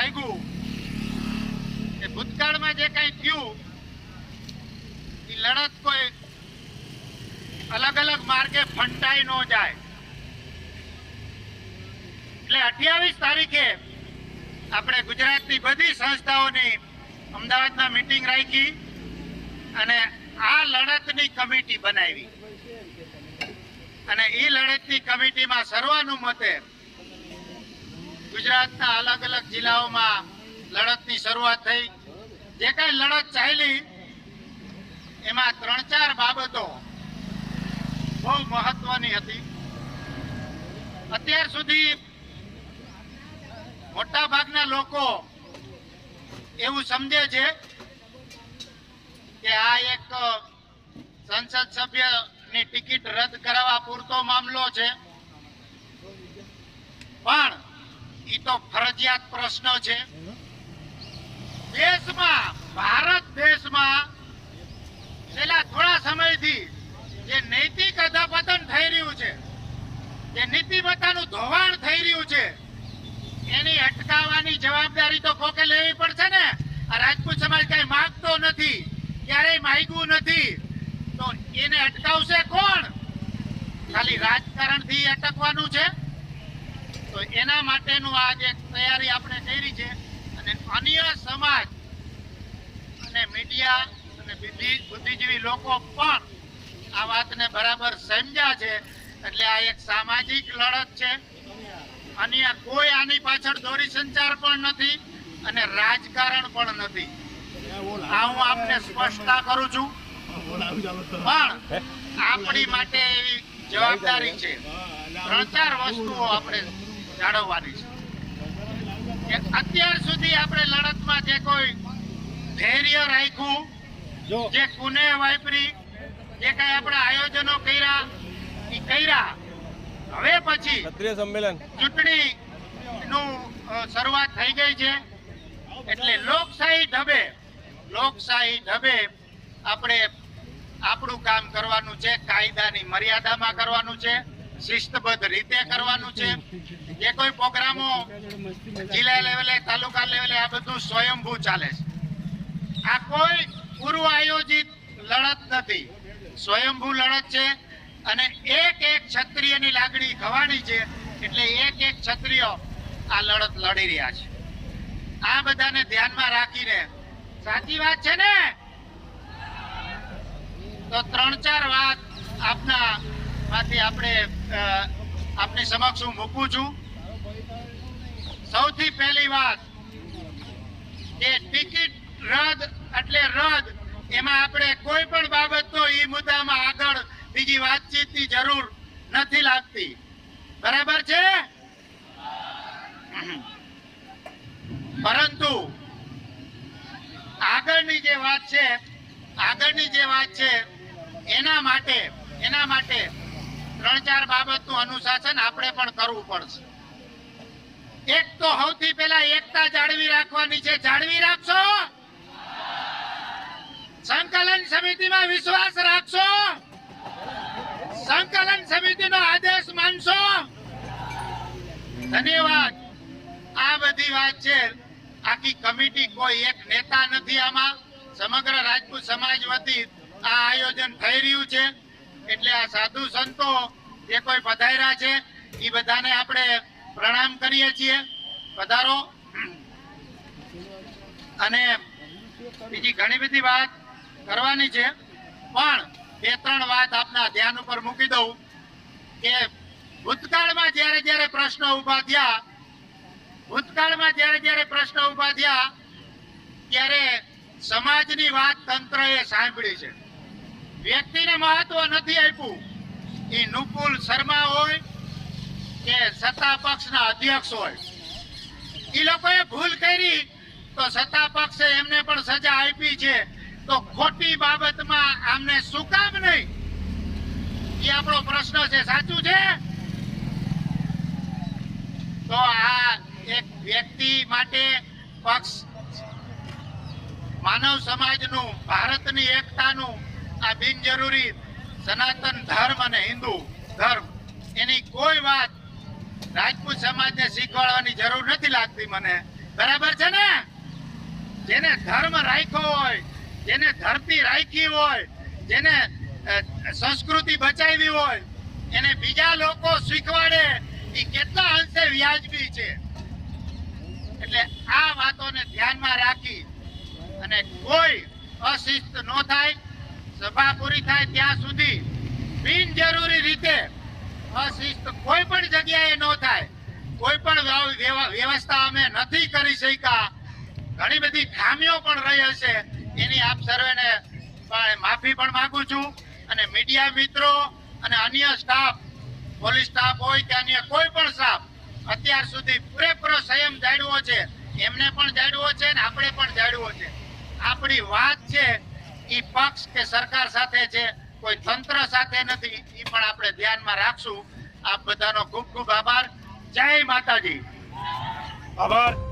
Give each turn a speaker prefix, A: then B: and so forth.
A: લાગ્યું કે ભૂતકાળમાં જે કાંઈ થયું, એ લડત કોઈ અલગ અલગ માર્ગે ફંટાઈ ન જાય. એટલે અઠ્યાવીસ તારીખે આપણે ગુજરાતની બધી સંસ્થાઓની અમદાવાદમાં મીટિંગ રાખી અને આ લડતની કમિટી બનાવી. અને એ લડતની કમિટીમાં સર્વાનુમતે ગુજરાતના અલગ અલગ જિલ્લાઓમાં લડતની શરૂઆત થઈ. જે કઈ લડત ચાલી, એમાં ત્રણ ચાર બાબતો બહુ મહત્વની હતી. અત્યાર સુધી મોટા ભાગના લોકો એવું સમજે છે કે આ એક સંસદ સભ્યની ટિકિટ રદ કરાવવા પૂરતો મામલો છે. પણ ઈ તો ફરજિયાત પ્રશ્ન છે. દેશમાં, ભારત દેશમાં છેલ્લા થોડા સમયથી જે નૈતિક અધપતન થઈ રહ્યું છે, જે નીતિમત્તાનું ધોવાણ થઈ રહ્યું છે, એની અટકાવવાની જવાબદારી તો કોકે લેવી પડશે ને? આ રાજપૂત સમાજ કઈ માંગતો નથી, ક્યારેય માગ્યું નથી. તો એને અટકાવશે કોણ? ખાલી રાજકારણથી અટકવાનું છે? તો એના માટેનું આ જે તૈયારી આપણે કરી છે અને અન્ય સમાજ અને મીડિયા અને બુદ્ધિ- બુદ્ધિજીવી લોકો પણ આ વાતને બરાબર સમજ્યા છે. એટલે આ એક સામાજિક લડત છે. અન્ય કોઈ આની પાછળ દોરી સંચાર પણ નથી અને રાજકારણ પણ નથી. આ હું આપને સ્પષ્ટતા કરું છું. પણ આપણી માટે એવી જવાબદારી છે. ત્રણ ચાર વસ્તુઓ આપણે જાળવવાની છે. અત્યાર સુધી આપણે લડતમાં જે કોઈ ધૈર્ય રાખ્યું જે. કુને વાપરી જે કઈ આપણે આયોજનો કર્યા એ કર્યા. હવે પછી
B: ક્ષત્રિય સંમેલન.
A: ચૂંટણી નું શરૂઆત થઈ ગઈ છે. એટલે લોકશાહી ઢબે લોકશાહી ઢબે આપણે આપણું કામ કરવાનું છે કાયદાની મર્યાદામાં કરવાનું છે. શિસ્તબદ્ધ રીતે કરવાનું છે. જે કોઈ પ્રોગ્રામો જિલ્લા લેવલે, તાલુકા લેવલે આ બધું સ્વયંભૂ ચાલે છે. આ કોઈ પૂર્વ આયોજિત લડત નથી. સ્વયંભૂ લડત છે અને એક એક ક્ષત્રિયની લાગણી ખવાની છે એટલે એક એક ક્ષત્રિય આ લડત લડી રહ્યા છે. આ બધાને ધ્યાનમાં રાખીને, સાચી વાત છે ને? તો ત્રણ ચાર વાત આપના માંથી આપણે આપની સમક્ષ હું મૂકું છું. સૌથી પહેલી વાત કે ટિકિટ રદ એટલે રદ. એમાં આપણે કોઈ પણ બાબતનો ઈ મુદ્દામાં આગળ બીજી વાતચીતની જરૂર નથી લાગતી. બરાબર છે? પરંતુ આગળની જે વાત છે, આગળની જે વાત છે, એના માટે એના માટે ત્રણ ચાર બાબતનું અનુશાસન આપણે પણ કરવું પડશે. એક તો સૌથી પહેલા એકતા જાળવી રાખવાની છે. જાળવી રાખશો? સંકલન સમિતિમાં વિશ્વાસ રાખશો? સંકલન સમિતિનો આદેશ માનશો? ધન્યવાદ. આ બધી વાત છે. આખી કમિટી કોઈ એક નેતા નથી આમાં. સમગ્ર રાજપૂત સમાજ વતી આ આયોજન થઈ રહ્યું છે. એટલે આ સાધુ સંતો જે કોઈ પધાર્યા છે, એ બધાને આપણે પ્રણામ કરીએ છીએ. પધારો. અને બીજી ઘણી બધી વાત કરવાની છે, પણ બે ત્રણ વાત આપના ધ્યાન ઉપર મૂકી દઉં કે ભૂતકાળમાં જ્યારે જ્યારે પ્રશ્નો ઊભા થયા, ભૂતકાળમાં જ્યારે જ્યારે પ્રશ્નો ઊભા થયા, ત્યારે સમાજની વાત તંત્રએ સાંભળી છે. વ્યક્તિને મહત્વ નથી આપ્યું. એ નુકુલ શર્મા હોય કે સત્તા પક્ષના અધ્યક્ષ હોય. એ લોકોએ ભૂલ કરી તો સત્તા પક્ષે એમને પણ સજા આપી છે. તો ખોટી બાબતમાં આમને શું કામ નહીં? એ આપણો પ્રશ્ન છે. સાચું છે? તો આ એક વ્યક્તિ માટે પક્ષ માનવ સમાજનું, ભારતની એકતાનું આ બિનજરૂરી સનાતન ધર્મ અને હિન્દુ ધર્મ, એની કોઈ વાત રાજપૂત સમાજને શીખવાડવાની જરૂર નથી લાગતી મને. બરાબર છે ને? જેને ધર્મ રાખ્યો હોય, જેને ધરતી રાખી હોય, જેને સંસ્કૃતિ બચાવી હોય, એને બીજા લોકો શીખવાડે એ કેટલા અંશે વ્યાજબી છે? એટલે આ વાતોને ધ્યાનમાં રાખી અને કોઈ અશિસ્ત ન થાય સભા પૂરી થાય ત્યાં સુધી બિનજરૂરી રીતે અશિસ્ત કોઈ પણ જગ્યાએ ન થાય. કોઈ પણ વ્યવ- વ્યવ- વ્યવસ્થા અમે નથી કરી શક્યા. ઘણી બધી ખામીઓ પણ રહી હશે. એની આપ સર્વેને માફી પણ માંગુ છું. અને મીડિયા મિત્રો અને અન્ય સ્ટાફ, પોલીસ સ્ટાફ હોય કે અન્ય કોઈ પણ સ્ટાફ, અત્યાર સુધી પૂરેપૂરો સંયમ જાળવ્યો છે. એમને પણ જાળવ્યો છે અને આપણે પણ જાળવ્યો છે. આપણી વાત છે એ પક્ષ કે સરકાર સાથે છે, કોઈ તંત્ર સાથે નથી એ પણ આપણે ધ્યાનમાં રાખશું. આપ બધાનો ખૂબ ખૂબ આભાર. જય માતાજી.
B: આભાર.